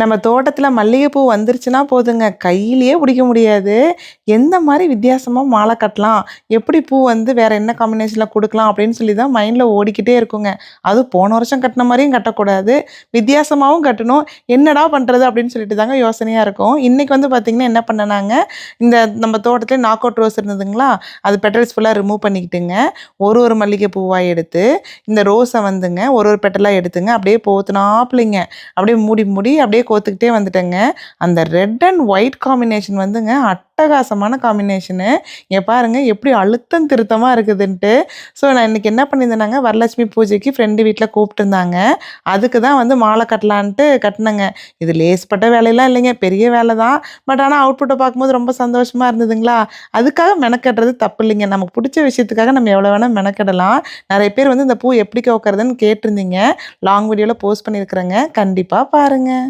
நம்ம தோட்டத்தில் மல்லிகைப்பூ வந்துருச்சுன்னா போதுங்க. கையிலேயே பிடிக்க முடியாது. எந்த மாதிரி வித்தியாசமாக மாலை கட்டலாம்? எப்படி பூ வந்து வேறு என்ன காம்பினேஷனில் கொடுக்கலாம்? அப்படின்னு சொல்லி தான் மைண்டில் ஓடிக்கிட்டே இருக்குங்க. அதுவும் போன வருஷம் கட்டின மாதிரியும் கட்டக்கூடாது. வித்தியாசமாகவும் கட்டணும். என்னடா பண்ணுறது அப்படின்னு சொல்லிட்டு தாங்க யோசனையாக இருக்கும். இன்றைக்கி வந்து பார்த்திங்கன்னா என்ன பண்ணனாங்க? இந்த நம்ம தோட்டத்தில் நாக் அவுட் ரோஸ் இருந்ததுங்களா? அது பெட்டல்ஸ் ஃபுல்லாக ரிமூவ் பண்ணிக்கிட்டுங்க. ஒரு ஒரு மல்லிகை பூவாக எடுத்து இந்த ரோஸை வந்துங்க ஒரு ஒரு பெட்டலாக எடுத்துங்க. அப்படியே போத்துனாப்பிள்ளைங்க அப்படியே மூடி மூடி அப்படியே கோத்துக்கிட்டே வந்துட்டேங்க. அந்த ரெட் அண்ட் ஒயிட் காம்பினேஷன் வந்துங்க அட்டகாசமான காம்பினேஷனு இங்கே பாருங்கள் எப்படி அழுத்தம் திருத்தமாக இருக்குதுன்ட்டு. ஸோ நான் இன்றைக்கி என்ன பண்ணியிருந்தேனாங்க வரலட்சுமி பூஜைக்கு ஃப்ரெண்டு வீட்டில் கூப்பிட்டுருந்தாங்க. அதுக்கு தான் வந்து மாலை கட்டலான்ட்டு கட்டினேங்க. இது லேஸ்பட்ட வேலையெல்லாம் இல்லைங்க பெரிய வேலை தான். பட் ஆனால் அவுட்புட்டை பார்க்கும்போது ரொம்ப சந்தோஷமாக இருந்ததுங்களா? அதுக்காக மெனக்கட்டுறது தப்பு இல்லைங்க. நமக்கு பிடிச்ச விஷயத்துக்காக நம்ம எவ்வளோ வேணால் மெனக்கடலாம். நிறைய பேர் வந்து இந்த பூ எப்படி கோக்கிறதுன்னு கேட்டிருந்தீங்க. லாங் வீடியோவில் போஸ்ட் பண்ணியிருக்கிறேங்க. கண்டிப்பாக பாருங்கள்